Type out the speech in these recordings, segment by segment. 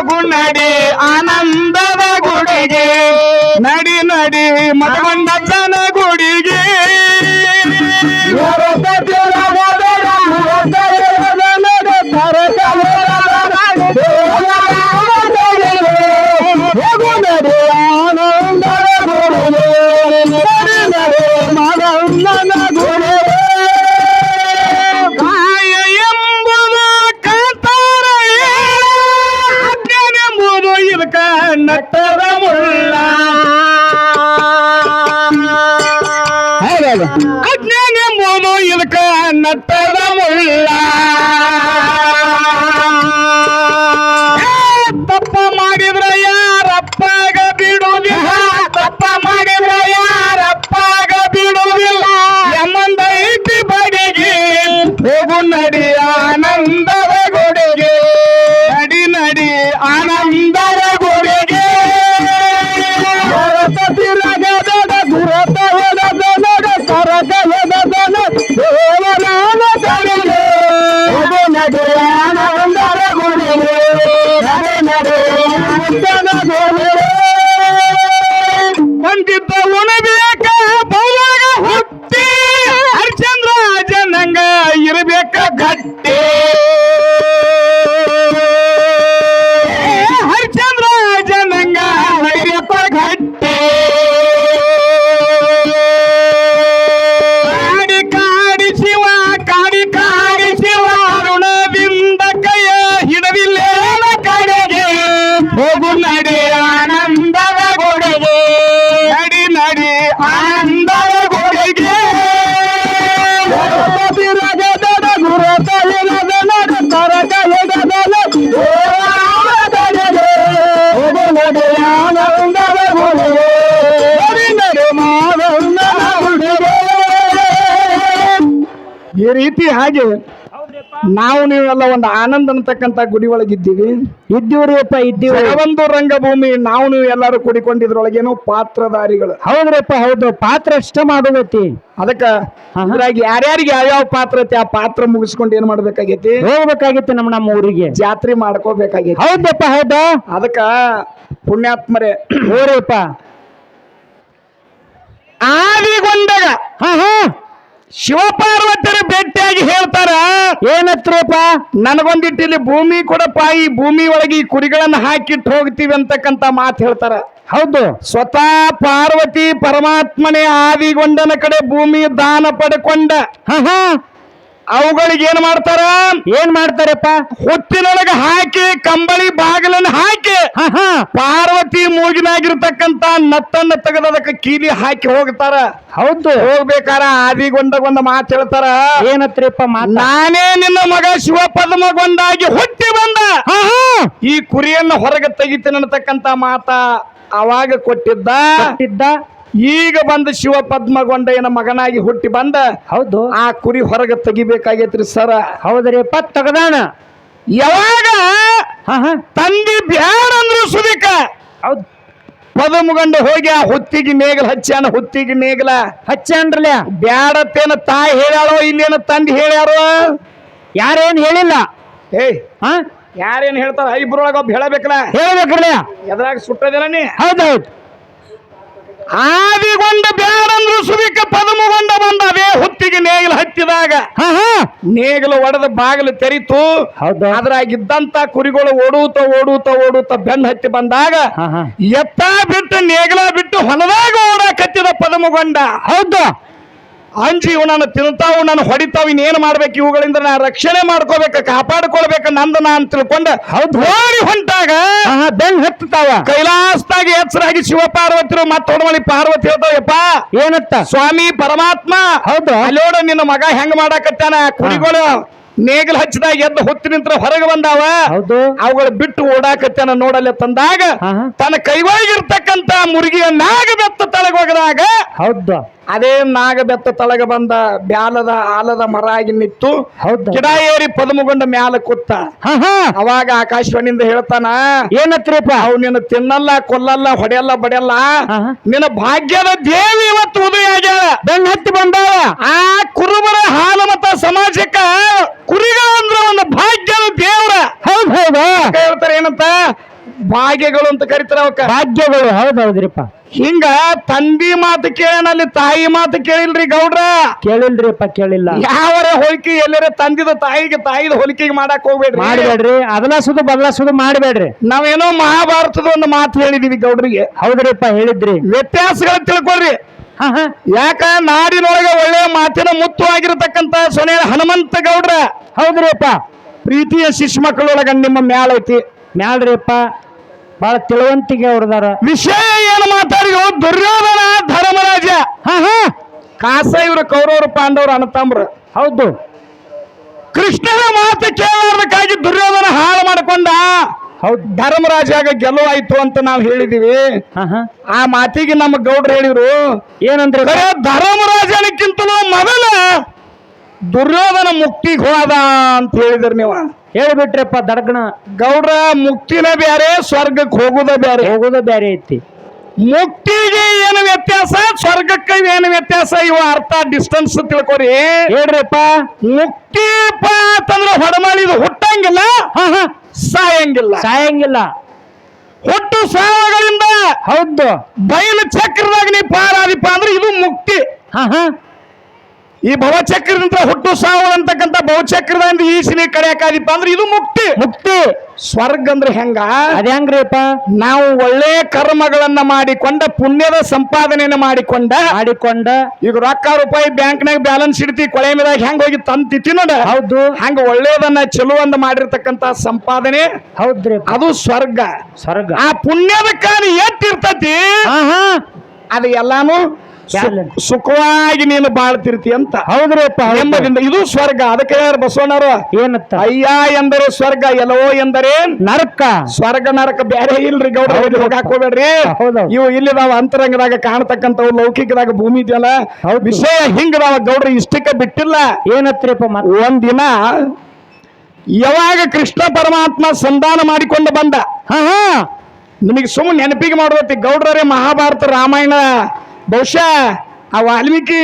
ಹೋಗು ನಡಿ ಆನಂದದ ಗುಡಿಗೆ. ನಡಿ ನಡಿ ಮಠಗೊಂಡನ ಹೋಗು ನಡಿ ಆನಂದದ ಗುಡಿಗೆ ನಡಿ ನಡಿ ಆನಂದದ ಗುಡಿಗೆ ಗಣಪತಿ ರಗದದ ಗುರುತ ಇಲ್ಲದ ನಡು ಕರಗ ಹಿಡದಲ ದೇವರಾಮದನೆಗೆ. ಹೋಗು ನಡಿ ಆನಂದದ ಗುಡಿಗೆ ನಡಿ ನಡಿ ಮಾನಂದದ ಗುಡಿಗೆ ಈ ರೀತಿ ಹಾಗೆ ನಾವು ನೀವೆಲ್ಲ ಒಂದು ಆನಂದ ಅಂತಕ್ಕಂಥ ಗುಡಿ ಒಳಗಿದ್ದೀವಿ. ಇದ್ದೀವ್ರಿಯಪ್ಪ ಇದ್ದೀವಿ ಒಂದು ರಂಗಭೂಮಿ ನಾವು ನೀವು ಎಲ್ಲರೂ ಕೂಡಿಕೊಂಡಿದ್ರೊಳಗೇನು ಪಾತ್ರಧಾರಿಗಳು. ಹೌದ್ರಪ್ಪ ಹೌದು. ಪಾತ್ರ ಇಷ್ಟ ಮಾಡೋದೈತಿ. ಅದಕ್ಕ ಹಾಗಾಗಿ ಯಾರ್ಯಾರಿಗೆ ಯಾವ್ಯಾವ ಪಾತ್ರ ಐತಿ ಆ ಪಾತ್ರ ಮುಗಿಸ್ಕೊಂಡು ಏನ್ ಮಾಡ್ಬೇಕಾಗೈತಿ? ಹೋಗ್ಬೇಕಾಗಿತ್ತು ನಮ್ಮ ನಮ್ಮ ಊರಿಗೆ. ಜಾತ್ರೆ ಮಾಡ್ಕೋಬೇಕಾಗಿತ್ತು ಹೌದಪ್ಪ ಹೌದಾ? ಅದಕ್ಕ ಪುಣ್ಯಾತ್ಮರೇ. ಹೋರಪ್ಪ ಆದಿಗೊಂಡಾಗ ಹಾ ಹಾ ಶಿವಪಾರ್ವತಿಯರ ಭೇಟಿಯಾಗಿ ಹೇಳ್ತಾರ ಏನತ್ರಪ್ಪ? ನನಗೊಂದಿಟ್ಟು ಇಲ್ಲಿ ಭೂಮಿ ಕೂಡ ಈ ಭೂಮಿ ಒಳಗೆ ಈ ಕುರಿಗಳನ್ನ ಹಾಕಿಟ್ಟು ಹೋಗ್ತೀವಿ ಅಂತಕ್ಕಂತ ಮಾತು ಹೇಳ್ತಾರ. ಹೌದು. ಸ್ವತಃ ಪಾರ್ವತಿ ಪರಮಾತ್ಮನೇ ಆವಿಗೊಂಡನ ಕಡೆ ಭೂಮಿ ದಾನ ಪಡ್ಕೊಂಡ. ಹಾ. ಅವುಗಳಿಗೆ ಏನ್ ಮಾಡ್ತಾರ? ಏನ್ ಮಾಡ್ತಾರಪ್ಪ? ಹುತ್ತಿನೊಳಗೆ ಹಾಕಿ ಕಂಬಳಿ ಬಾಗಿಲನ್ನ ಹಾಕಿ ಪಾರ್ವತಿ ಮೂಗಿನಾಗಿರ್ತಕ್ಕಂತ ನತ್ತನ್ನ ತೆಗೆದ ಅದಕ್ಕೆ ಕೀಲಿ ಹಾಕಿ ಹೋಗ್ತಾರ. ಹೌದು. ಹೋಗ್ಬೇಕಾರ ಆದಿಗೊಂಡಗೊಂದ ಮಾತು ಹೇಳ್ತಾರ. ಏನತ್ರಿಪ್ಪ ಮಾತ? ನಾನೇ ನಿನ್ನ ಮಗ ಶಿವಪದ್ಮಗೊಂದಾಗಿ ಹುಟ್ಟಿ ಬಂದ. ಈ ಕುರಿಯನ್ನ ಹೊರಗೆ ತೆಗಿತೀನಿ ಅನ್ನತಕ್ಕಂತ ಮಾತ ಅವಾಗ ಕೊಟ್ಟಿದ್ದ. ಕೊಟ್ಟಿದ್ದ. ಈಗ ಬಂದ ಶಿವ ಪದ್ಮಗೊಂಡಯ್ಯನ ಮಗನಾಗಿ ಹುಟ್ಟಿ ಬಂದ ಹೌದು. ಆ ಕುರಿ ಹೊರಗೆ ತೆಗಿಬೇಕಾಗೈತ್ರಿ ಸರ. ಹೌದ್ರಿ ಪತ್ ತಗದಾಣ ಯಾವಾಗ? ತಂದಿ ಬ್ಯಾಡ ಅಂದ್ರು ಸುದಿಕ. ಹೌದು. ಪದಮುಗಂಡ ಹೋಗಿ ಆ ಹುತ್ತಿಗೆ ಮೇಗಲ ಹಚ್ಚಾನ ಹುತ್ತಿಗೆ ಮೇಗಲ. ಹಚ್ಚಾನ್ರಲ್ಲ ಬ್ಯಾಡತ್ತೇನ ತಾಯಿ ಹೇಳ್ಯಾಳೋ ಇಲ್ಲೇನ ತಂದಿ ಹೇಳ್ಯಾರೋ? ಯಾರೇನ್ ಹೇಳಿಲ್ಲ? ಏಯ್. ಹಾ? ಯಾರೇನ್ ಹೇಳ್ತಾರ? ಇಬ್ರೊಳಗ ಒಬ್ಬ ಹೇಳಬೇಕಲ್ಲ ಹೇಳ್ಬೇಕ್ರಲ್ಲ ಎದ್ರಾಗ ಸುಟ್ಟದಿಲ್ಲ ನೀ? ಹೌದೌದು ಆದಿಗೊಂಡ ಬ್ಯಾಡಂದ್ರು ಸುಬಿಕ ಪದಮುಗೊಂಡ ಬಂದ ಅದೇ ಹುತ್ತಿಗೆ ನೇಗಿಲು ಹತ್ತಿದಾಗ. ನೇಗಿಲು ಒಡೆದ ಬಾಗಿಲು ತೆರಿತು. ಹೌದು. ಅದ್ರಾಗಿದ್ದಂತ ಕುರಿಗಳು ಓಡೂತ ಓಡೂತ ಓಡೂತ ಬೆನ್ನ ಹತ್ತಿ ಬಂದಾಗ ಎತ್ತ ಬಿಟ್ಟು ನೇಗಿಲ ಬಿಟ್ಟು ಹೊಲದಾಗ ಓಡಾಕತ್ತಿದ ಪದಮುಗೊಂಡ. ಹೌದು. ಅಂಜಿ ನಾನು ತಿಂತಾವು ನಾನು ಹೊಡಿತಾವ್ ಇನ್ನೇನು ಮಾಡ್ಬೇಕು? ಇವುಗಳಿಂದ ನಾ ರಕ್ಷಣೆ ಮಾಡ್ಕೋಬೇಕು ಕಾಪಾಡ್ಕೊಳ್ಬೇಕು ನಂದ ನಾನು ಅಂತ ತಿಳ್ಕೊಂಡ. ಓಡಿ ಹೊಂಟಾಗ ಬೆಂಗ್ ಹತ್ತಾವ ಕೈಲಾಸದಾಗ ಎಚ್ಚರಾಗಿ ಶಿವ ಪಾರ್ವತಿರು ಮತ್ತ ಹೊಡಮಳಿ ಪಾರ್ವತಿ ಹೇಳ್ತಾವಪ್ಪ ಏನತ್ತ? ಸ್ವಾಮಿ ಪರಮಾತ್ಮ. ಹೌದು. ಅಲ್ಲೋಡ ನಿನ್ನ ಮಗ ಹೆಂಗ್ ಮಾಡಾಕತ್ತಾನ? ಕುರಿಗಳು ನೇಗಲ್ ಹಚ್ಚಿದಾಗ ಎದ್ದು ಹೊತ್ತು ನಿಂತ್ರ ಹೊರಗೆ ಬಂದಾವ. ಹೌದು. ಅವುಗಳು ಬಿಟ್ಟು ಓಡಾಕತ್ತಾನ ನೋಡಲ್ಲ ತಂದಾಗ ತನ್ನ ಕೈವಾಗಿರ್ತಕ್ಕಂತ ಮುರುಗಿಯ ನಾಗಬೆತ್ತ ತಳಗೋಗದಾಗ ಹೌದು. ಅದೇ ನಾಗಬೆತ್ತ ತಳಗ ಬಂದ ಬ್ಯಾಲದ ಆಲದ ಮರ ಆಗಿ ನಿಂತು ಹೌದು? ಗಿಡ ಏರಿ ಪದಮುಗೊಂಡ ಮ್ಯಾಲ ಕೂತ. ಹಾ ಹಾ. ಅವಾಗ ಆಕಾಶವಾಣಿಯಿಂದ ಹೇಳ್ತಾನ ಏನತ್ರಿಪ್ಪ? ಅವ್ ನಿನ್ನ ತಿನ್ನಲ್ಲ ಕೊಲ್ಲಲ್ಲ ಹೊಡೆಯಲ್ಲ ಬಡಿಯಲ್ಲ ನಿನ್ನ ಭಾಗ್ಯದ ದೇವಿ ಇವತ್ತು ಉದಯ ಆಗ್ಯಾಳ. ಬೆನ್ ಹತ್ತಿ ಬಂದಾಳ. ಆ ಕುರುಬರ ಹಾಲು ಮತ ಸಮಾಜಕ್ಕ ಕುರಿಗಳ ಅಂದ್ರ ಒಂದು ಭಾಗ್ಯದ ದೇವ್ರ. ಹೌದ್ ಹೌದು? ಹೇಳ್ತಾರೆ ಏನಂತ? ಭಾಗ್ಯಗಳು ಅಂತ ಕರಿತಾರೆ ಅವಕ್ಕ. ಭಾಗ್ಯಗಳು ಹೌದ್ ಹೌದ್ರಿಪ್ಪ. ಹಿಂಗ ತಂದಿ ಮಾತು ಕೇಳನಲ್ಲಿ ತಾಯಿ ಮಾತು ಕೇಳಿಲ್ರಿ ಗೌಡ್ರ? ಕೇಳಿಲ್ರಿಪ್ಪ ಕೇಳಿಲ್ಲ. ಯಾವರ ಹೋಲಿಕೆ ಎಲ್ಲರ ತಂದಿದ ತಾಯಿಗೆ ತಾಯಿದ ಹೋಲಿಕೆಗೆ ಮಾಡಕ್ ಹೋಗ್ಬೇಡ್ರಿ? ಮಾಡ್ಬೇಡ್ರಿ. ಅದಲಾಸುದು ಬದಲಾಸುದು ಮಾಡ್ಬೇಡ್ರಿ. ನಾವೇನೋ ಮಹಾಭಾರತದ ಒಂದು ಮಾತು ಹೇಳಿದೀವಿ ಗೌಡ್ರಿಗೆ. ಹೌದ್ರಿಪ್ಪ ಹೇಳಿದ್ರಿ. ವ್ಯತ್ಯಾಸಗಳು ತಿಳ್ಕೊಳ್ರಿ. ಹಾ ಹಾ. ಯಾಕ ನಾಡಿನೊಳಗೆ ಒಳ್ಳೆಯ ಮಾತಿನ ಮುತ್ತು ಆಗಿರತಕ್ಕಂತ ಸೊನೆ ಹನುಮಂತ ಗೌಡ್ರ? ಹೌದ್ರಿಪ್ಪ. ಪ್ರೀತಿಯ ಶಿಶು ಮಕ್ಕಳೊಳಗ ನಿಮ್ಮ ಮ್ಯಾಲ ಐತಿ. ಮ್ಯಾಲ್ರಿಪ್ಪ ಬಹಳ ತಿಳುವಂತಿಗೆ ಅವ್ರದಾರ ವಿಷಯ ಏನು ಮಾತಾಡಿದ್ರು? ದುರ್ಯೋಧನ ಧರ್ಮರಾಜ. ಹಾ ಹಾ. ಕಾಸ ಇವರು ಕೌರವರು ಪಾಂಡವರು ಅಣ್ಣತಂಬ್ರು ಹೌದು. ಕೃಷ್ಣನ ಮಾತು ಕೇಳಲಾರ್ದಕ್ಕಾಗಿ ದುರ್ಯೋಧನ ಹಾಳು ಮಾಡ್ಕೊಂಡ ಹೌದು. ಧರ್ಮರಾಜಾಗ ಗೆಲುವಾಯ್ತು ಅಂತ ನಾವು ಹೇಳಿದೀವಿ. ಆ ಮಾತಿಗೆ ನಮ್ಮ ಗೌಡ್ರು ಹೇಳಿದ್ರು ಏನಂದ್ರೆ? ಧರ್ಮರಾಜನಿಕ್ಕಿಂತಲೂ ಮೊದಲ ದುರ್ಯೋಧನ ಮುಕ್ತಿಗೆ ಹೋದ ಅಂತ ಹೇಳಿದ್ರಿ ನೀವು. ಹೇಳ್ಬಿಟ್ರಪ್ಪ ದಡಗಣ. ಗೌಡ್ರ ಮುಕ್ತಿನ ಬ್ಯಾರೆ ಸ್ವರ್ಗಕ್ಕೆ ಹೋಗುದ ಬ್ಯಾರೆ. ಹೋಗೋದ ಬ್ಯಾರೆ ಐತಿ. ಮುಕ್ತಿಗೆ ಏನು ವ್ಯತ್ಯಾಸ ಸ್ವರ್ಗಕ್ಕೆ ಏನು ವ್ಯತ್ಯಾಸ ಇವ ಅರ್ಥ ಡಿಸ್ಟೆನ್ಸ್ ತಿಳ್ಕೊರಿ. ಹೇಳ್ರಿಪ್ಪ. ಮುಕ್ತಿ ಅಂತಂದ್ರೆ ಹೊಡಮಳಿದು ಹುಟ್ಟಂಗಿಲ್ಲ ಹಾ ಹಾ. ಸಾಯಂಗಿಲ್ಲ. ಸಾಯಂಗಿಲ್ಲ. ಹುಟ್ಟು ಸಾವಗಳಿಂದ ಹೌದು. ಬಯಲು ಚಕ್ರದಾಗ ನೀ ಪಾರಾದಿಪ್ಪ ಅಂದ್ರೆ ಇದು ಮುಕ್ತಿ. ಹಾ ಹಾ. ಈ ಭವಚಕ್ರದಿಂದ ಹುಟ್ಟು ಸಾವು ಅಂತಕ್ಕಂಥ ಭವಚಕ್ರದಿಂದ ಸಿನಿ ಕಡೆಯಕಾದಿಪ್ಪ ಅಂದ್ರೆ ಇದು ಮುಕ್ತಿ. ಮುಕ್ತಿ. ಸ್ವರ್ಗ ಅಂದ್ರೆ ಹೆಂಗ? ಅದ ಹೆಂಗ್ರಿಪ್ಪ? ನಾವು ಒಳ್ಳೆ ಕರ್ಮಗಳನ್ನ ಮಾಡಿಕೊಂಡ ಪುಣ್ಯದ ಸಂಪಾದನೆಯನ್ನ ಮಾಡಿಕೊಂಡ ಮಾಡಿಕೊಂಡ. ಈಗ ರೊಕ್ಕ ರೂಪಾಯಿ ಬ್ಯಾಂಕ್ನಾಗ ಬ್ಯಾಲೆನ್ಸ್ ಇಡ್ತಿ ಕೊಳೆ ಮೇದಾಗ ಹೆಂಗ್ ಹೋಗಿ ತಂತಿತಿ ನೋಡ. ಹೌದು. ಹಂಗ ಒಳ್ಳೇದನ್ನ ಅಂದ ಮಾಡಿರ್ತಕ್ಕಂತ ಸಂಪಾದನೆ ಹೌದ್ರಿ ಅದು ಸ್ವರ್ಗ. ಸ್ವರ್ಗ. ಆ ಪುಣ್ಯದ ಕಾಲ ಎಷ್ಟಿರ್ತತಿ ಹಾ ಅದು ಎಲ್ಲಾನು. ಸುಖವಾಗಿ ನೀನು ಬಾಳ್ತಿರ್ತಿ ಅಂತ. ಹೌದ್ರಪ್ಪ ಹೌದು. ಇದು ಸ್ವರ್ಗ. ಅದಕ್ಕೆ ಯಾರು ಬಸವಣ್ಣರು ಏನತ್ತ? ಅಯ್ಯ ಎಂದರೆ ಸ್ವರ್ಗ ಎಲ್ಲವೋ ಎಂದರೆ ನರಕ. ಸ್ವರ್ಗ ನರಕ ಬೇರೆ ಇಲ್ರಿ ಗೌಡ. ಹಾಕೋಬೇಡ್ರಿ ಇವು ಇಲ್ಲಿ ಇಲ್ಲಿದಾವ ಅಂತರಂಗದಾಗ ಕಾಣತಕ್ಕಂಥವು ಲೌಕಿಕದಾಗ ಭೂಮಿ ಇದೆಯಲ್ಲ? ವಿಷಯ ಹಿಂಗದಾವ ಗೌಡ್ರ ಇಷ್ಟಕ್ಕೆ ಬಿಟ್ಟಿಲ್ಲ. ಏನತ್ರಿಪ್ಪ ಒಂದಿನ ಯಾವಾಗ ಕೃಷ್ಣ ಪರಮಾತ್ಮ ಸಂಧಾನ ಮಾಡಿಕೊಂಡು ಬಂದ? ಹಾ ಹಾ. ನಿಮಗೆ ಸುಮ್ಮನೆ ನೆನಪಿಗೆ ಮಾಡುವತ್ತಿ ಗೌಡ್ರರೇ ಮಹಾಭಾರತ ರಾಮಾಯಣ. ಬಹುಶಃ ಆ ವಾಲ್ಮೀಕಿ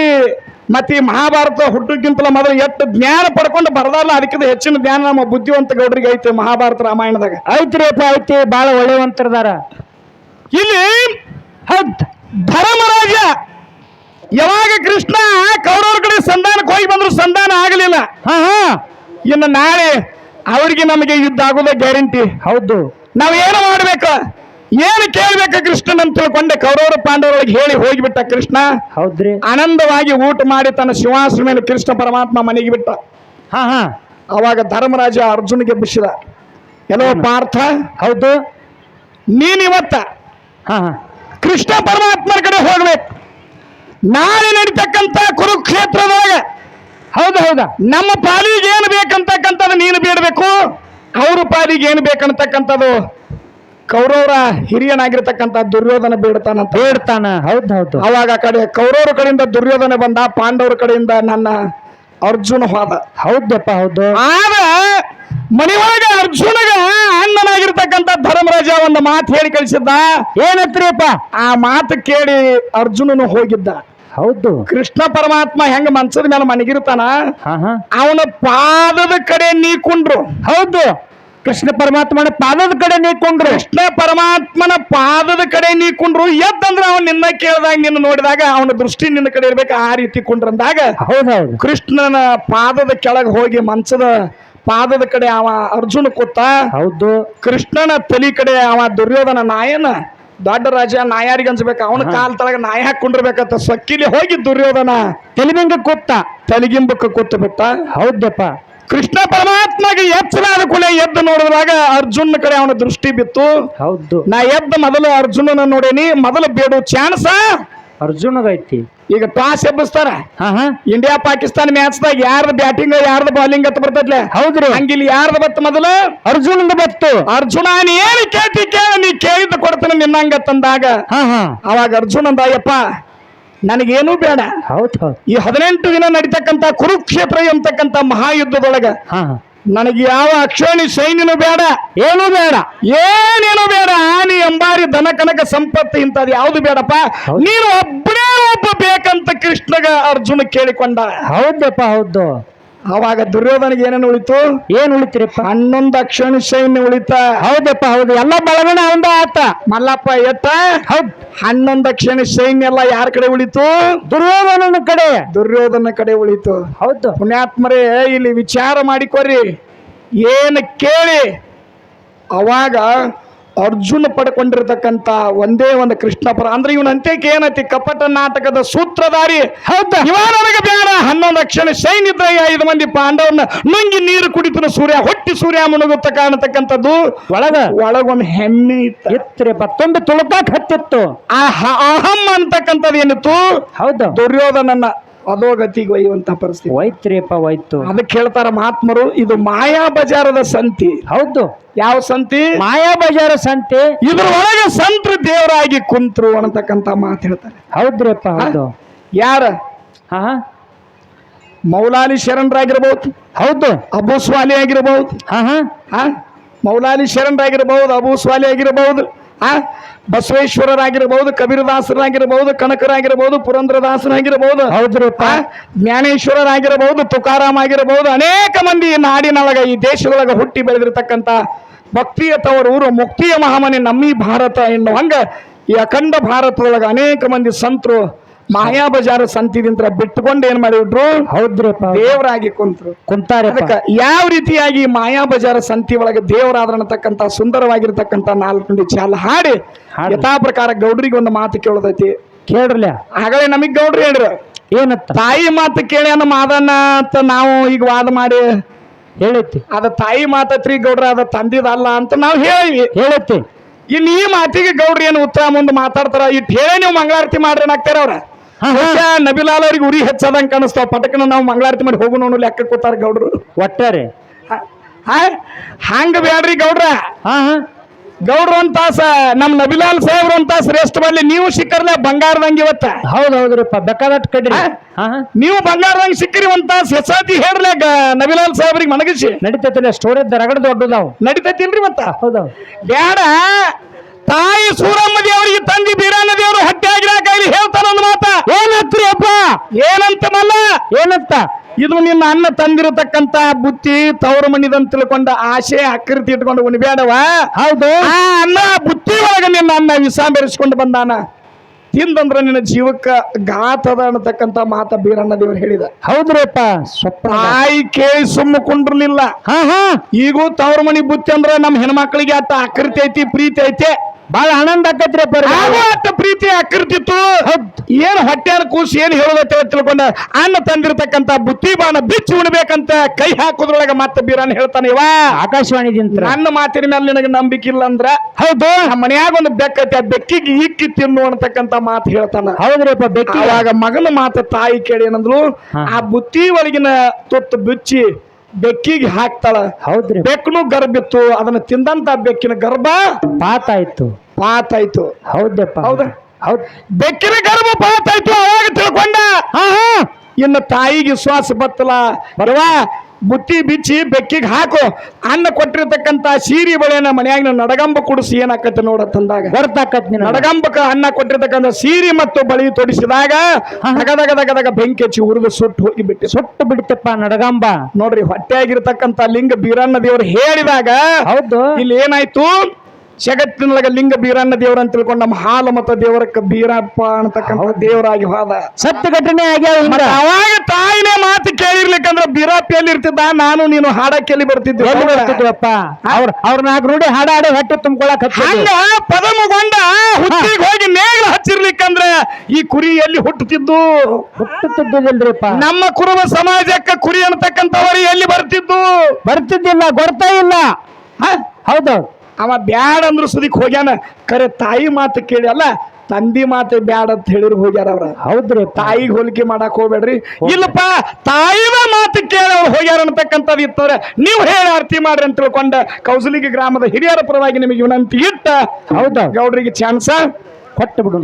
ಮತ್ತೆ ಈ ಮಹಾಭಾರತ ಹುಟ್ಟಕ್ಕಿಂತಲ ಮೊದಲು ಎಷ್ಟು ಜ್ಞಾನ ಪಡ್ಕೊಂಡು ಬರದಲ್ಲ ಅದಕ್ಕಿಂತ ಹೆಚ್ಚಿನ ಜ್ಞಾನ ನಮ್ಮ ಬುದ್ಧಿವಂತ ಗೌಡ್ರಿಗೆ ಐತೆ ಮಹಾಭಾರತ ರಾಮಾಯಣದಾಗ. ಐತ್ರಿಯಪ್ಪ ಐತಿ ಭಾಳ ಒಳ್ಳೆಯವಂತರದಾರ ಇಲ್ಲಿ ಧರ್ಮರಾಜ ಯಾವಾಗ ಕೃಷ್ಣ ಕೌರವ್ರ ಕಡೆ ಸಂಧಾನಕ್ಕೆ ಹೋಗಿ ಬಂದ್ರು ಸಂಧಾನ ಆಗಲಿಲ್ಲ. ಹಾ ಹಾ. ಇನ್ನು ನಾಳೆ ಅವರಿಗೆ ನಮಗೆ ಯುದ್ಧ ಆಗೋದೇ ಗ್ಯಾರಂಟಿ. ಹೌದು. ನಾವು ಏನು ಮಾಡ್ಬೇಕು? ಏನು ಕೇಳ್ಬೇಕು ಕೃಷ್ಣನ್ ಅಂತ ತಿಳ್ಕೊಂಡೆ. ಕೌರವರ ಪಾಂಡವರೊಳಗೆ ಹೇಳಿ ಹೋಗಿಬಿಟ್ಟ ಕೃಷ್ಣ. ಹೌದ್ರಿ. ಆನಂದವಾಗಿ ಊಟ ಮಾಡಿ ತನ್ನ ಸಿಂಹಾಸನ ಮೇಲೆ ಕೃಷ್ಣ ಪರಮಾತ್ಮ ಮನೆಗೆ ಬಿಟ್ಟ. ಹಾ ಹಾ. ಅವಾಗ ಧರ್ಮರಾಜ ಅರ್ಜುನಿಗೆ ಬಿಸಿದ ಎಲ್ಲೋ ಪಾರ್ಥ? ಹೌದು. ನೀನಿವತ್ತ ಹಾ ಹಾ. ಕೃಷ್ಣ ಪರಮಾತ್ಮರ ಕಡೆ ಹೋಗ್ಬೇಕು. ನಾಳೆ ನಡೀತಕ್ಕಂತ ಕುರುಕ್ಷೇತ್ರದೊಳಗೆ. ಹೌದು ಹೌದಾ. ನಮ್ಮ ಪಾಲಿಗೆ ಏನು ಬೇಕಂತಕ್ಕಂಥದ್ದು ನೀನು ಬೇಡಬೇಕು. ಅವ್ರ ಪಾಲಿಗೆ ಏನು ಬೇಕಂತಕ್ಕಂಥದ್ದು ಕೌರವರ ಹಿರಿಯನಾಗಿರ್ತಕ್ಕಂಥ ದುರ್ಯೋಧನ ಬೇಡ್ತಾನಂತ ಬೇಡ್ತಾನ. ಹೌದ್ ಹೌದು. ಅವಾಗ ಆ ಕಡೆ ಕೌರವರ ಕಡೆಯಿಂದ ದುರ್ಯೋಧನ ಬಂದ ಪಾಂಡವರ ಕಡೆಯಿಂದ ನನ್ನ ಅರ್ಜುನ ಹೋದ ಹೌದಪ್ಪ ಹೌದು. ಆಗ ಮನೆಯೊಳಗ ಅರ್ಜುನಗ ಅಣ್ಣನಾಗಿರ್ತಕ್ಕಂಥ ಧರ್ಮರಾಜ ಒಂದು ಮಾತು ಹೇಳಿ ಕಳಿಸಿದ್ದ. ಏನತ್ರಿಯಪ್ಪ ಆ ಮಾತು ಕೇಳಿ ಅರ್ಜುನನು ಹೋಗಿದ್ದ. ಹೌದು. ಕೃಷ್ಣ ಪರಮಾತ್ಮ ಹೆಂಗ ಮನ್ಸದ ಮೇಲೆ ಮನಗಿರ್ತಾನ ಅವನ ಪಾದದ ಕಡೆ ನೀ ಕುಂಡ್ರು. ಹೌದು. ಕೃಷ್ಣ ಪರಮಾತ್ಮನ ಪಾದದ ಕಡೆ ನೀಕೊಂಡ್ರು. ಕೃಷ್ಣ ಪರಮಾತ್ಮನ ಪಾದದ ಕಡೆ ನೀ ಕುಂಡ್ರು ಎದ್ದಂದ್ರ ಅವನ್ ನಿನ್ನ ಕೇಳಿದಾಗ ನಿನ್ನ ನೋಡಿದಾಗ ಅವನ ದೃಷ್ಟಿ ನಿನ್ನ ಕಡೆ ಇರ್ಬೇಕು ಆ ರೀತಿ ಕುಂಡ್ರಂದಾಗ ಹೌದೌದು. ಹೌದು ಕೃಷ್ಣನ ಪಾದದ ಕೆಳಗೆ ಹೋಗಿ ಮಂಚದ ಪಾದದ ಕಡೆ ಅವ ಅರ್ಜುನ ಕೂತ ಹೌದು. ಕೃಷ್ಣನ ತಲಿ ಕಡೆ ಅವ ದುರ್ಯೋಧನ ನಾಯನ ದೊಡ್ಡ ರಾಜ ನಾಯಾರಿಗೆ ಅನ್ಸ್ಬೇಕು. ಅವನ ಕಾಲ್ ತಳಗ ನಾಯ ಹಾಕೊಂಡಿರ್ಬೇಕಂತ ಸಕ್ಕಿಲಿ ಹೋಗಿ ದುರ್ಯೋಧನ ತೆಲಿಬಿಂಗ ಕೂತ. ತಲಿಗಿಂಬಕ್ಕೆ ಕೂತು ಬಿಟ್ಟ ಹೌದಪ್ಪ ಕೃಷ್ಣ ಪರಮಾತ್ಮಗೆ ಎಚ್ಚರಾದ ಕೂಡಲೇ ಎದ್ದು ನೋಡಿದಾಗ ಅರ್ಜುನ್ ಕಡೆ ಅವನ ದೃಷ್ಟಿ ಬಿತ್ತು. ಹೌದು. ನಾ ಎದ್ದ ಮೊದಲು ಅರ್ಜುನನ ನೋಡೇನಿ ಮೊದಲು ಬೇಡು ಚಾನ್ಸ? ಅರ್ಜುನಗೈತಿ. ಈಗ ಟಾಸ್ ಎಬ್ಬಿಸ್ತಾರ? ಇಂಡಿಯಾ ಪಾಕಿಸ್ತಾನ ಮ್ಯಾಚ್ದಾಗ ಯಾರ್ದು ಬ್ಯಾಟಿಂಗ್ ಯಾರ್ದು ಬಾಲಿಂಗ್ ಅಂತ ಬರ್ತೈತ್ಲೆ? ಹೌದ್ರಿ. ಹಂಗಿಲ್ಲಿ ಯಾರ್ದು ಬತ್ತು ಮೊದಲು? ಅರ್ಜುನಂದ ಬತ್ತು. ಅರ್ಜುನ ನೀ ಏನು ಕೇಳ್ತಿ ಕೇಳ ನೀ ಕೇಳಿದ್ದು ಕೊಡ್ತಾನೆ ನಿನ್ನಂಗ ತಂದಾಗ. ಅವಾಗ ಅರ್ಜುನಂದ ಅಯ್ಯಪ್ಪ ನನಗೇನೂ ಬೇಡ. ಹೌದು ಹೌದ್. ಈ ಹದಿನೆಂಟು ದಿನ ನಡೀತಕ್ಕಂತ ಕುರುಕ್ಷೇತ್ರ ಎಂತಕ್ಕಂತ ಮಹಾಯುದ್ಧದೊಳಗ ಹಾ ನನಗೆ ಯಾವ ಅಕ್ಷೋಣಿ ಸೈನ್ಯನು ಬೇಡ. ಏನು ಬೇಡ. ಏನೇನು ಬೇಡ. ಆನೆ ಎಂಬಾರಿ ದನ ಕನಕ ಸಂಪತ್ತು ಇಂಥದ್ದು ಯಾವುದು ಬೇಡಪ್ಪ. ನೀನು ಒಬ್ಬನೇ ಒಬ್ಬ ಬೇಕಂತ ಕೃಷ್ಣಗ ಅರ್ಜುನ ಕೇಳಿಕೊಂಡ. ಹೌದಪ್ಪ ಹೌದು. ಅವಾಗ ದುರ್ಯೋಧನಿಗೆ ಏನೇನು ಉಳಿತು? ಏನ್ ಉಳಿತಿರಪ್ಪ? ಹನ್ನೊಂದು ಅಕ್ಷೋಣಿ ಸೈನ್ಯ ಉಳಿತ. ಹೌದಪ್ಪ ಹೌದು. ಎಲ್ಲ ಬಳಗಣ ಅವಂದ ಆತ. ಮಲ್ಲಪ್ಪ ಎತ್ತ? ಹೌದ್. ಹನ್ನೊಂದು ಕ್ಷಣ ಸೈನ್ಯ ಎಲ್ಲ ಯಾರ ಕಡೆ ಉಳಿತು? ದುರ್ಯೋಧನನ ಕಡೆ. ದುರ್ಯೋಧನ ಕಡೆ ಉಳಿತು. ಹೌದು. ಪುಣ್ಯಾತ್ಮರೇ ಇಲ್ಲಿ ವಿಚಾರ ಮಾಡಿಕೊರಿ. ಏನು ಕೇಳಿ? ಅವಾಗ ಅರ್ಜುನ ಪಡ್ಕೊಂಡಿರ್ತಕ್ಕಂತ ಒಂದೇ ಒಂದು ಕೃಷ್ಣಪುರ ಅಂದ್ರೆ ಇವನ ಅಂತ್ಯಕ್ಕೆ ಏನತಿ? ಕಪಟ ನಾಟಕದ ಸೂತ್ರಧಾರಿ. ನನಗೆ ಬೇಡ. ಹನ್ನೊಂದು ಅಕ್ಷರ ಸೈನಿದ್ರಯ್ಯ ಐದು ಮಂದಿ ಪಾಂಡವನ್ನ ನುಂಗಿ ನೀರು ಕುಡಿತನ ಸೂರ್ಯ. ಹೊಟ್ಟಿ ಸೂರ್ಯ ಮುಣಗುತ್ತ ಕಾಣತಕ್ಕಂಥದ್ದು. ಒಳಗ ಒಳಗೊಂದು ಹೆಮ್ಮೆ ಇತ್ತು. ಮತ್ತೊಂದು ತುಳುಕಾಕ್ ಹತ್ತಿತ್ತು. ಆ ಅಹಂ ಅಂತಕ್ಕಂಥದ್ದು ಏನಿತ್ತು? ಹೌದು. ದುರ್ಯೋಧನನ್ನ ಅಧೋಗತಿಗೆ ಒಯ್ಯುವಂತ ಪರಿಸ್ಥಿತಿ. ವೈತ್ರಿಯಪ್ಪ ಒಯ್ತು ಅದಕ್ಕೆ ಹೇಳ್ತಾರ ಮಹಾತ್ಮರು ಇದು ಮಾಯಾ ಬಜಾರದ ಸಂತಿ. ಹೌದು. ಯಾವ ಸಂತಿ? ಮಾಯಾ ಬಜಾರ ಸಂತಿ. ಇದ್ರೊಳಗೆ ಸಂತ್ರ ದೇವರಾಗಿ ಕುಂತ್ರು ಅನ್ನತಕ್ಕಂತ ಮಾತು ಹೇಳ್ತಾರೆ. ಹೌದ್ರಪ್ಪ ಹೌದು. ಯಾರ? ಹಾ ಮೌಲಾಲಿ ಶರಣರಾಗಿರ್ಬಹುದು ಹೌದು. ಅಬು ಸ್ವಾಲಿ ಆಗಿರಬಹುದು ಹಾ ಹಾ. ಆ ಮೌಲಾಲಿ ಶರಣರಾಗಿರ್ಬಹುದು ಅಬು ಸ್ವಾಲಿ ಆಗಿರಬಹುದು ಆ? ಬಸವೇಶ್ವರರಾಗಿರಬಹುದು ಕಬೀರದಾಸರಾಗಿರಬಹುದು ಕನಕರಾಗಿರಬಹುದು ಪುರಂದ್ರದಾಸರಾಗಿರಬಹುದು ಹೌದ್ರಪ್ಪ. ಜ್ಞಾನೇಶ್ವರರಾಗಿರಬಹುದು ತುಕಾರಾಮ್ ಆಗಿರಬಹುದು ಅನೇಕ ಮಂದಿ ನಾಡಿನೊಳಗ ಈ ದೇಶದೊಳಗ ಹುಟ್ಟಿ ಬೆಳೆದಿರ್ತಕ್ಕಂಥ ಭಕ್ತಿಯ ತವರು ಊರು ಮುಕ್ತಿಯ ಮಹಾಮನೆ ನಮ್ಮಿ ಭಾರತ ಎನ್ನುವಂಗ ಈ ಅಖಂಡ ಭಾರತದೊಳಗ ಅನೇಕ ಮಂದಿ ಸಂತರು ಮಾಯಾ ಬಜಾರ ಸಂತಿದಿಂತ್ರ ಬಿಟ್ಟುಕೊಂಡು ಏನ್ ಮಾಡಿಬಿಟ್ರು? ಹೌದ್ರಪ್ಪ. ದೇವರಾಗಿ ಕುಂತ್ರು. ಕುಂತಾರೆ ಅದಕ್ಕ ಯಾವ ರೀತಿಯಾಗಿ ಮಾಯಾ ಬಜಾರ ಸಂತಿ ಒಳಗೆ ದೇವರಾದ್ರನ್ನತಕ್ಕಂಥ ಸುಂದರವಾಗಿರ್ತಕ್ಕಂಥ ನಾಲ್ಕು ಚಾಲ ಹಾಡಿ. ಯಥಾ ಪ್ರಕಾರ ಗೌಡ್ರಿಗೆ ಒಂದು ಮಾತು ಕೇಳೋದೈತಿ. ಕೇಳ್ರಲ್ಲ ಆಗಲೇ ನಮಗ್ ಗೌಡ್ರಿ ಹೇಳ್ರು. ಏನತ್ತ? ತಾಯಿ ಮಾತು ಕೇಳಿ ಅನ್ನೋ ಮಾದನ್ನ ಅಂತ ನಾವು ಈಗ ವಾದ ಮಾಡಿ. ಹೇಳತ್ತಿ ಅದ ತಾಯಿ ಮಾತತ್ರಿ ಗೌಡ್ರ ಅದ ತಂದಿದಲ್ಲ ಅಂತ ನಾವು ಹೇಳಿವಿ. ಹೇಳತ್ತಿ ಇನ್ನು ಈ ಮಾತಿಗೆ ಗೌಡ್ರಿ ಏನು ಉತ್ತರ ಮುಂದೆ ಮಾತಾಡ್ತಾರ? ಇಟ್ ಹೇಳಿ ನೀವು ಮಂಗಳಾರತಿ ಮಾಡ್ರಿ ಏನಾಗ್ತಾರ ಅವ್ರ? ನಬಿಲಾಲ್ ಅವ್ರಿಗೆ ಉರಿ ಹೆಚ್ಚಾದಂಗೆ ಕಾಣಿಸ್ತಾವ. ಪಟಕನ ನಾವು ಮಂಗಳಾರತಿ ಮಾಡಿ ಹೋಗು ನೋಡು ಲೆಕ್ಕ ಕೂತಾರ ಗೌಡ್ರು. ಒಟ್ಟಾರೆ? ಹಂಗ ಬೇಡ್ರಿ ಗೌಡ್ರ. ಗೌಡ್ರು ಒಂದ್ ತಾಸ ನಮ್ ನಬಿಲಾಲ್ ಸಾಹೇಬ್ರ ಒಂದ್ ತಾಸ ರೆಸ್ಟ್ ಮಾಡ್ಲಿ. ನೀವು ಸಿಕ್ಕರ್ಲೆ ಬಂಗಾರದಂಗ ಇವತ್ತ. ಹೌದು ಹೌದ್ರಪ್ಪ ಬೇಕಾದಟ್ ಕಡ್ರಿ ನೀವು ಬಂಗಾರದಂಗ ಸಿಕ್ಕಿರಿ ಒಂದ್ ತಾಸ ಹೆಸತಿ ಹೇಳ್ಲೆ ಗ- ನಬಿಲಾಲ್ ಸಾಹೇಬ್ರಿಗೆ ಮನಗಿಸಿ. ನಡಿತೈತಿಲ್ಲ ಸ್ಟೋರೇಜ್ ರಗಡ ದೊಡ್ಡದ ನಡಿತೈತಿಲ್ರಿ ಮತ್ತ? ಹೌದೌದು. ಬೇಡ ತಾಯಿ ಸೂರಮ್ಮ ದೇವರಿಗೆ ತಂದಿ ಬೀರಾನ ದೇವರು ಹಟ್ಟಿ ಆಗಿರಾಕಾಗಲಿ ಹೇಳ್ತಾನ ಒಂದು ಮಾತ ಏನತ್ರಿ ಅಪ್ಪ ಏನಂತ ಮಲ್ಲ ಏನಂತ? ಇದು ನಿನ್ನ ಅನ್ನ ತಂದಿರತಕ್ಕಂತ ಬುತ್ತಿ ತವರ ಮಣ್ಣಿದಂತ ತಿಳ್ಕೊಂಡ ಆಶೆ ಆಕೃತಿ ಇಟ್ಕೊಂಡು ಉಣಿಬೇಡವ ಹೌದು. ಆ ಅನ್ನ ಬುತ್ತಿ ಒಳಗೆ ನಿನ್ನ ಅನ್ನ ವಿಷ ಬೆರೆಸ್ಕೊಂಡು ಬಂದಾನ. ತಿಂದಂದ್ರ ನಿನ್ನ ಜೀವಕ್ಕ ಘಾತದ ಅನ್ನತಕ್ಕಂತ ಮಾತ ಬೀರಣ್ಣ ದೇವರು ಹೇಳಿದ. ಹೌದ್ರಪ್ಪ. ತಾಯಿ ಕೇಳಿ ಸುಮ್ಮ ಕುಂಡ್ರಲಿಲ್ಲ. ಹಾ ಹಾ. ಈಗೂ ತವ್ರ ಮಣಿ ಬುತ್ತಿ ಅಂದ್ರ ನಮ್ಮ ಹೆಣ್ಮಕ್ಳಿಗೆ ಆತ ಆಕೃತಿ ಐತಿ ಪ್ರೀತಿ ಐತೆ. ಬಾಳ ಆನಂದ ಆಕತ್ರಿಪ್ಪ ಅಷ್ಟು ಪ್ರೀತಿ ಆಕೃತಿತ್ತು. ಏನ್ ಹೊಟ್ಟೆನ ಕೂಸಿ ಏನ್ ಹೇಳೋದತ್ತೆ ತಿಳ್ಕೊಂಡ ಅನ್ನ ತಂದಿರತಕ್ಕಂತ ಬುತ್ತಿ ಬಾಣ ಬಿಚ್ಚಿ ಉಣ್ಬೇಕಂತ ಕೈ ಹಾಕೋದ್ರೊಳಗ ಮತ್ತೆ ಬೀರಾನ್ ಹೇಳ್ತಾನೆ ಇವ. ಆಕಾಶವಾಣಿದಿಂತ್ರ ನನ್ನ ಮಾತಿನ ಮೇಲೆ ನಿನಗೆ ನಂಬಿಕೆ ಇಲ್ಲ ಅಂದ್ರ ಹೌದು. ನಮ್ಮ ಮನ್ಯಾಗ ಒಂದು ಬೆಕ್ಕೈತಿ ಆ ಬೆಕ್ಕಿಗೆ ಇಕ್ಕಿ ತಿನ್ನು ಅನ್ನತಕ್ಕಂತ ಮಾತು ಹೇಳ್ತಾನ. ಹೌದ್ರಿಪ್ಪ ಬೆಕ್ಕಿ ಆಗ ಮಗನ ಮಾತು ತಾಯಿ ಕೇಳಿ ಏನಂದ್ರು ಆ ಬುತ್ತಿ ಒಳಗಿನ ತುತ್ತು ಬಿಚ್ಚಿ ಬೆಕ್ಕಿಗೆ ಹಾಕ್ತಾಳ. ಹೌದ್ರಿ. ಬೆಕ್ಕನು ಗರ್ಭಿತ್ತು ಅದನ್ನ ತಿಂದಂತ ಬೆಕ್ಕಿನ ಗರ್ಭ ಪಾತಾಯ್ತು. ಪಾತಾಯ್ತು. ಹೌದಪ್ಪ ಹೌದ? ಹೌದ್. ಬೆಕ್ಕಿನ ಗರ್ಭ ಪಾತಾಯ್ತು ಅವಾಗ ತಿಳ್ಕೊಂಡ. ಇನ್ನು ತಾಯಿಗೆ ವಿಶ್ವಾಸ ಬತ್ತಲ್ಲ ಬರವಾ ಬುತ್ತಿ ಬಿಚ್ಚಿ ಬೆಕ್ಕಿಗೆ ಹಾಕು. ಅನ್ನ ಕೊಟ್ಟಿರ್ತಕ್ಕಂತ ಸೀರಿ ಬಳೆನ ಮನೆಯಾಗ ನಡಗಂಬ ಕುಡಿಸಿ ಏನಾಕತ್ತೆ ನೋಡತ್ತಂದಾಗ ತಂದಾಗ. ಬರ್ತಾಕತ್ ನಡಗಂಬಕ ಅನ್ನ ಕೊಟ್ಟಿರ್ತಕ್ಕಂಥ ಸೀರಿ ಮತ್ತು ಬಳಿ ತೊಡಿಸಿದಾಗ ದಗದಗ ದಗದಗ ಬೆಂಕಿ ಹಚ್ಚಿ ಉರಿದು ಸುಟ್ಟು ಹೋಗಿ ಬಿಟ್ಟು ಸುಟ್ಟು ಬಿಡ್ತಪ್ಪ ನಡಗಂಬ. ನೋಡ್ರಿ ಹೊಟ್ಟೆಯಾಗಿರ್ತಕ್ಕಂಥ ಲಿಂಗ ಬೀರಣ್ಣ ದೇವರು ಹೇಳಿದಾಗ ಹೌದು. ಇಲ್ಲಿ ಏನಾಯ್ತು? ಜಗತ್ತಿನೊಳಗ ಲಿಂಗ ಬೀರಣ್ಣ ದೇವರ ಅಂತ ತಿಳ್ಕೊಂಡು ನಮ್ಮ ಹಾಲು ಮತ ದೇವರಕ್ಕ ಬೀರಪ್ಪ ಅಂತಕ್ಕಂಥ ದೇವರಾಗಿ ಹೋದ. ಸತ್ಯ ಘಟನೆ ಆಗ್ಯಾವ ಅವಾಗ ತಾಯಿನೇ ಮಾತು ಕೇಳಿರ್ಲಿಕ್ಕಂದ್ರ ಬೀರಪ್ಪ ಎಲ್ಲಿ ಇರ್ತಿದ್ದ ನಾನು ನೀನು ಹಾಡ ಬರ್ತಿದ್ದೆ. ಎಲ್ಲಿ ಬರ್ತಿದ್ವಪ್ಪ? ಅವ್ರ ಅವ್ರ ನಾಲ್ಕು ನೋಡಿ ಹಾಡ ಹಾಡಿ ಹೊಟ್ಟೆ ತುಂಬ್ಕೊಳಕ್ ಹಂಗ ಪದಮಗೊಂಡ ಹುಟ್ಟಿಗೆ ಹೋಗಿ ನೇಗಿಲು ಹಚ್ಚಿರ್ಲಿಕ್ಕಂದ್ರೆ ಈ ಕುರಿ ಎಲ್ಲಿ ಹುಟ್ಟುತ್ತಿದ್ದು. ಹುಟ್ಟುತ್ತಿದ್ದಿಲ್ರಿಪ್ಪ ನಮ್ಮ ಕುರುಬ ಸಮಾಜಕ್ಕೆ ಕುರಿ ಅಂತಕ್ಕಂಥವರು ಎಲ್ಲಿ ಬರ್ತಿದ್ದು? ಬರ್ತಿದ್ದಿಲ್ಲ ಗೊರ್ತಾ ಇಲ್ಲ. ಹ? ಅವ ಬ್ಯಾಡ ಅಂದ್ರು ಸುದಿಕ್ ಹೋಗ್ಯಾನ. ಕರೆ ತಾಯಿ ಮಾತು ಕೇಳಿ ಅಲ್ಲ ತಂದಿ ಮಾತು ಬ್ಯಾಡ ಅಂತ ಹೇಳಿರು ಹೋಗ್ಯಾರ ಅವ್ರ. ಹೌದ್ರಿ. ತಾಯಿಗೆ ಹೋಲಿಕೆ ಮಾಡಕ್ ಹೋಗ್ಬೇಡ್ರಿ. ಇಲ್ಲಪ್ಪ ತಾಯಿನ ಮಾತು ಕೇಳಿ ಅವ್ರು ಹೋಗ್ಯಾರ ಅಂತಕ್ಕಂಥದ್ದು ಇತ್ತಂದ್ರೆ ನೀವು ಹೇಳಿ ಆರ್ತಿ ಮಾಡ್ರಿ ಅಂತ ತಿಳ್ಕೊಂಡ ಕೌಸಲಿಗೆ ಗ್ರಾಮದ ಹಿರಿಯರ ಪರವಾಗಿ ನಿಮಗೆ ವಿನಂತಿ ಇಟ್ಟ ಹೌದಾ? ಗೌಡ್ರಿಗೆ ಚಾನ್ಸ. ಕೊಟ್ಟು ಬಿಡು.